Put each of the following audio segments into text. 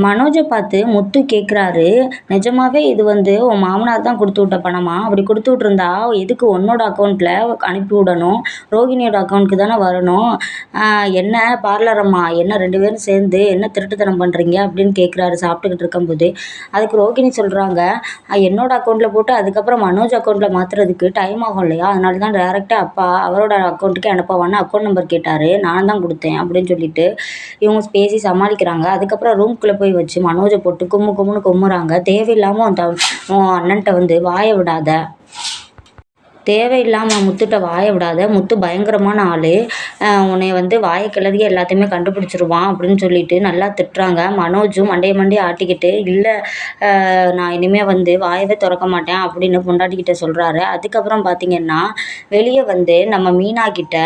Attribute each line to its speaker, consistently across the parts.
Speaker 1: மனோஜை பார்த்து முத்து கேட்குறாரு நிஜமாவே இது வந்து உன் மாமனார் தான் கொடுத்து விட்ட பணமா? அப்படி கொடுத்து விட்ருந்தா எதுக்கு உன்னோட அக்கௌண்ட்டில் அனுப்பி விடணும்? ரோகிணியோட அக்கௌண்ட்டுக்கு தானே வரணும்? என்ன பார்லர் அம்மா? என்ன ரெண்டு பேரும் சேர்ந்து என்ன திருட்டுத்தனம் பண்ணுறீங்க அப்படின்னு கேட்குறாரு சாப்பிட்டுக்கிட்டு இருக்கும்போது. அதுக்கு ரோகிணி சொல்கிறாங்க என்னோட அக்கௌண்ட்டில் போட்டு அதுக்கப்புறம் மனோஜ் அக்கௌண்ட்டில் மாற்றுறதுக்கு டைம் ஆகும் இல்லையா? அதனால தான் டேரெக்டாக அப்பா அவரோட அக்கௌண்ட்டுக்கே அனுப்பவான்னு அக்கௌண்ட் நம்பர் கேட்டார். நான் தான் கொடுத்தேன். அப்படின்னு சொல்லிட்டு இவங்க பேசி சமாளிக்கிறாங்க. அதுக்கப்புறம் ரூம்குள்ளே போய் வச்சு மனோஜை போட்டு கும்மு கும்முன்னு கும்முறாங்க. தேவையில்லாமல் உன் த உன் அண்ணன்ட்ட வந்து வாயை விடாத. தேவையில்லாமல் முத்துகிட்ட வாயை விடாத. முத்து பயங்கரமான ஆள். உன்னை வந்து வாயை கிளறியே எல்லாத்தையுமே கண்டுபிடிச்சிருவான் அப்படின்னு சொல்லிட்டு நல்லா திட்டுறாங்க. மனோஜும் மண்டையை மண்டைய ஆட்டிக்கிட்டு இல்லை நான் இனிமேல் வந்து வாயவே திறக்க மாட்டேன் அப்படின்னு பொண்டாட்டிக்கிட்ட சொல்கிறாரு அதுக்கப்புறம் பார்த்திங்கன்னா வெளியே வந்து நம்ம மீனா கிட்ட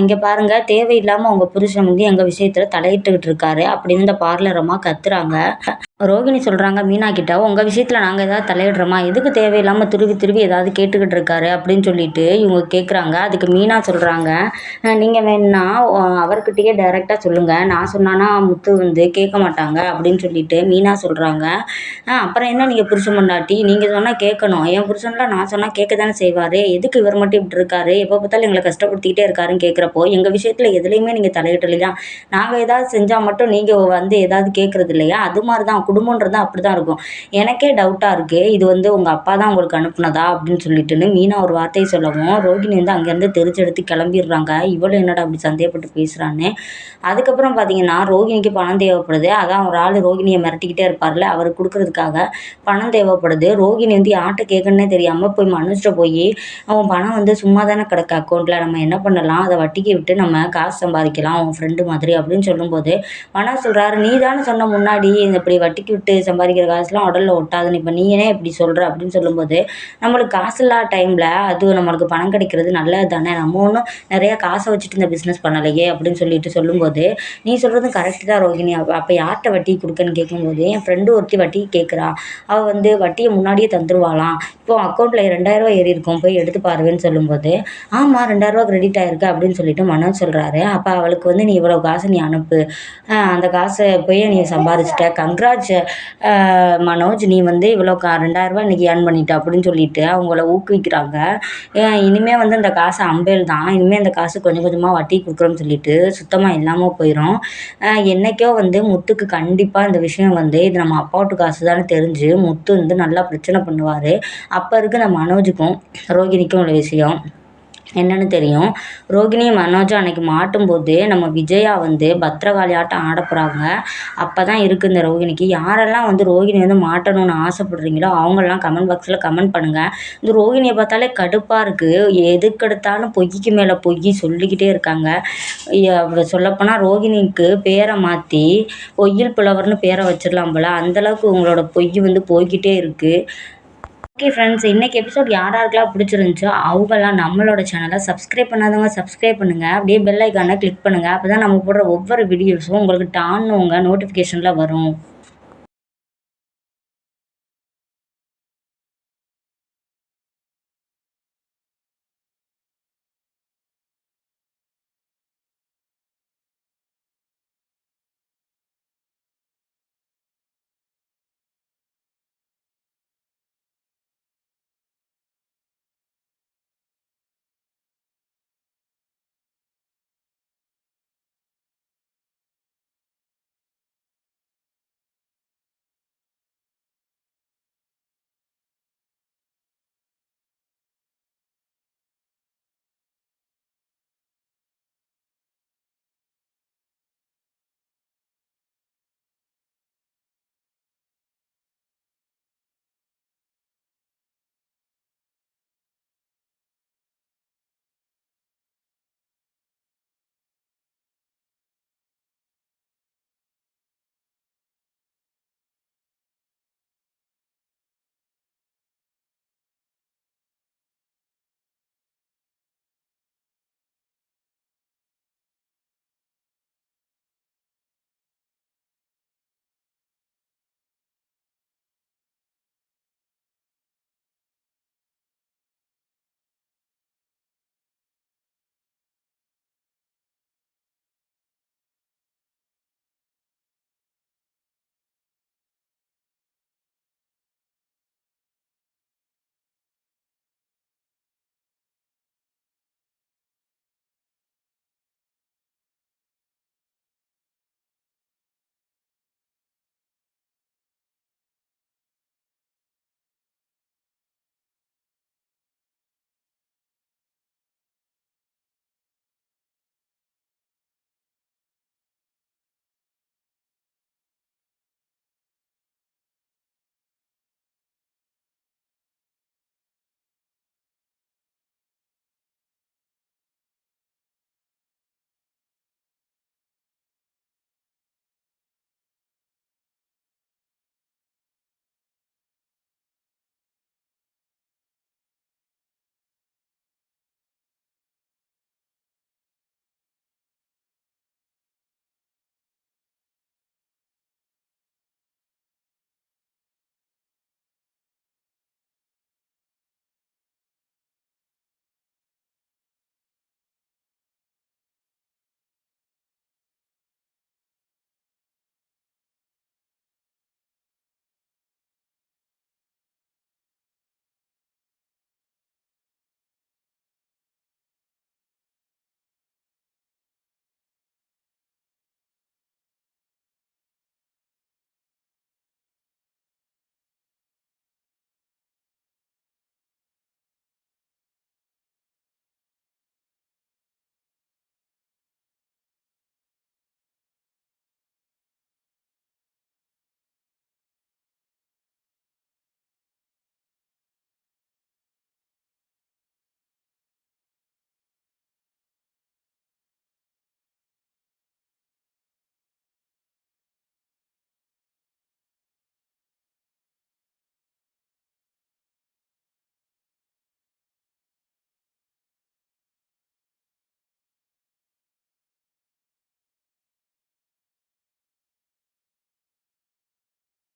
Speaker 1: இங்கே பாருங்கள் தேவையில்லாமல் உங்கள் புருஷன் வந்து எங்கள் விஷயத்தில் தலையிட்டுக்கிட்டு இருக்காரு அப்படின்னு இந்த பார்லரமாக கத்துறாங்க. ரோகிணி சொல்கிறாங்க மீனா கிட்ட உங்கள் விஷயத்தில் நாங்கள் ஏதாவது தலையிடுறோமா? எதுக்கு தேவையில்லாமல் திருவி திருவி ஏதாவது கேட்டுக்கிட்டு இருக்காரு? அப்படின்னு சொல்லிட்டு இவங்க கேட்குறாங்க அதுக்கு மீனா சொல்கிறாங்க நீங்கள் வேணுன்னா அவர்கிட்டயே டைரெக்டாக சொல்லுங்கள் நான் சொன்னானா முத்து வந்து கேட்க மாட்டாங்க அப்படின்னு சொல்லிட்டு மீனா சொல்கிறாங்க அப்புறம் என்ன நீங்கள் புருஷன் பண்ணாட்டி நீங்கள் சொன்னால் கேட்கணும். என் புருஷன்லாம் நான் சொன்னால் கேட்க தானே செய்வார்? எதுக்கு இவர் மட்டும் இப்படி இருக்காரு? எப்போ பார்த்தாலும் எங்களை கஷ்டப்படுத்திக்கிட்டே இருக்காருன்னு கேட்குறப்போ எங்கள் விஷயத்தில் எதுலேயுமே நீங்கள் தலையிடலையா? நாங்கள் ஏதாவது செஞ்சால் மட்டும் நீங்கள் வந்து ஏதாவது கேட்குறது இல்லையா? அது மாதிரி தான் குடும்பன்றது அப்படி தான் இருக்கும். எனக்கே டவுட்டாக இருக்குது இது வந்து உங்கள் அப்பா தான் உங்களுக்கு அனுப்புனதா அப்படின்னு சொல்லிட்டுன்னு மீனா ஒரு வார்த்தையை சொல்லவும் ரோகிணி வந்து அங்கேருந்து தெரிச்செடுத்து கிளம்பிடுறாங்க. இவ்வளோ என்னடா அப்படி சந்தேகப்பட்டு பேசுகிறான்னு அதுக்கப்புறம் பார்த்தீங்கன்னா ரோகிணிக்கு பணம் தேவைப்படுது. அதான் ஒரு ஆள் ரோகிணியை மிரட்டிக்கிட்டே இருப்பார்ல அவருக்கு கொடுக்குறதுக்காக பணம் தேவைப்படுது. ரோகிணி வந்து யார்கிட்ட கேட்கணுன்னே தெரியாமல் போய் மனுஷிட்ட போய் அவன் பணம் வந்து சும்மா தானே கிடக்கு அக்கௌண்ட்டில் நம்ம என்ன பண்ணலாம்? அதை வட்டிக்கு விட்டு நம்ம காசு சம்பாதிக்கலாம் அவன் ஃப்ரெண்டு மாதிரி அப்படின்னு சொல்லும்போது மனம் சொல்கிறாரு நீ தானே சொன்ன முன்னாடி இந்த இப்படி வட்டி வட்டிக்கு விட்டு சம்பாதிக்கிற காசுலாம் உடலில் ஒட்டாதுன்னு இப்போ நீ இப்படி சொல்கிற அப்படின்னு சொல்லும்போது நம்மளுக்கு காசு இல்லாத டைமில் அது நம்மளுக்கு பணம் கிடைக்கிறது நல்லது தானே நம்ம ஒன்றும் நிறையா காசை வச்சுட்டு இந்த பிஸ்னஸ் பண்ணலையே அப்படின்னு சொல்லிட்டு சொல்லும்போது நீ சொல்கிறதும் கரெக்டு தான் ரோஹிணி. அப்போ அப்போ யார்கிட்ட வட்டி கொடுக்கன்னு கேட்கும்போது என் ஃப்ரெண்டு ஒருத்தி வட்டி கேட்குறா அவள் வந்து வட்டியை முன்னாடியே தந்துருவாளாம். இப்போ அக்கௌண்ட்டில் ரெண்டாயிரரூவா ஏறி இருக்கும். போய் எடுத்து பாருவேன்னு சொல்லும்போது ஆமாம் ரெண்டாயிரரூவா கிரெடிட் ஆயிருக்கு அப்படின்னு சொல்லிட்டு மனோஜ் சொல்கிறாரு அப்போ அவளுக்கு வந்து நீ இவ்வளோ காசு நீ அனுப்பு. அந்த காசை போய் நீ சம்பாதிச்சிட்ட. கங்க்ராட்ஸ் மனோஜ் நீ வந்து இவ்வளோ கா ரெண்டாயிரரூபா இன்றைக்கி ஏர்ன் பண்ணிட்ட அப்படின்னு சொல்லிட்டு அவங்கள ஊக்குவிக்கிறாங்க. இனிமேல் வந்து அந்த காசு அம்பேல் தான். இனிமேல் அந்த காசு கொஞ்சம் கொஞ்சமாக வட்டி கொடுக்குறோன்னு சொல்லிட்டு சுத்தமாக இல்லாமல் போயிடும் என்றைக்கோ வந்து முத்துக்கு கண்டிப்பாக இந்த விஷயம் வந்து இது நம்ம அப்பாவுட்டு காசு தானே தெரிஞ்சு முத்து வந்து நல்லா பிரச்சனை பண்ணுவார். அப்போ இருக்க நம்ம மனோஜுக்கும் ரோகிணிக்கும் உள்ள விஷயம். என்னன்னு தெரியும். ரோகிணி மனோஜா அன்னைக்கு மாட்டும்போது நம்ம விஜயா வந்து பத்திரகாளி ஆட்டம் ஆட போகிறாங்க அப்போ தான் இருக்குது இந்த ரோகிணிக்கு. யாரெல்லாம் வந்து ரோகிணி வந்து மாட்டணும்னு ஆசைப்படுறீங்களோ அவங்கெல்லாம் கமெண்ட் பாக்ஸில் கமெண்ட் பண்ணுங்கள் இந்த ரோகிணியை பார்த்தாலே கடுப்பாக இருக்குது எதுக்கெடுத்தாலும் பொய்க்கு மேலே பொய் சொல்லிக்கிட்டே இருக்காங்க. சொல்லப்போனால் ரோகிணிக்கு பேரை மாற்றி பொய்யில் புலவர்னு பேரை வச்சிடலாம் போல். அந்தளவுக்கு உங்களோட பொய் வந்து போய்கிட்டே இருக்குது ஓகே ஃப்ரெண்ட்ஸ் இன்றைக்கி எபிசோட் யார் யாருக்கெல்லாம் பிடிச்சிருந்துச்சோ அவங்கெல்லாம் நம்மளோட சேனலை சப்ஸ்கிரைப் பண்ணாதவங்க சப்ஸ்கிரைப் பண்ணுங்கள் அப்படியே பெல் ஐக்கானை கிளிக் பண்ணுங்கள் அப்போ தான் நம்ம போடுற ஒவ்வொரு வீடியோஸும் உங்களுக்கு டான்னு உங்கள் நோட்டிஃபிகேஷனில் வரும்.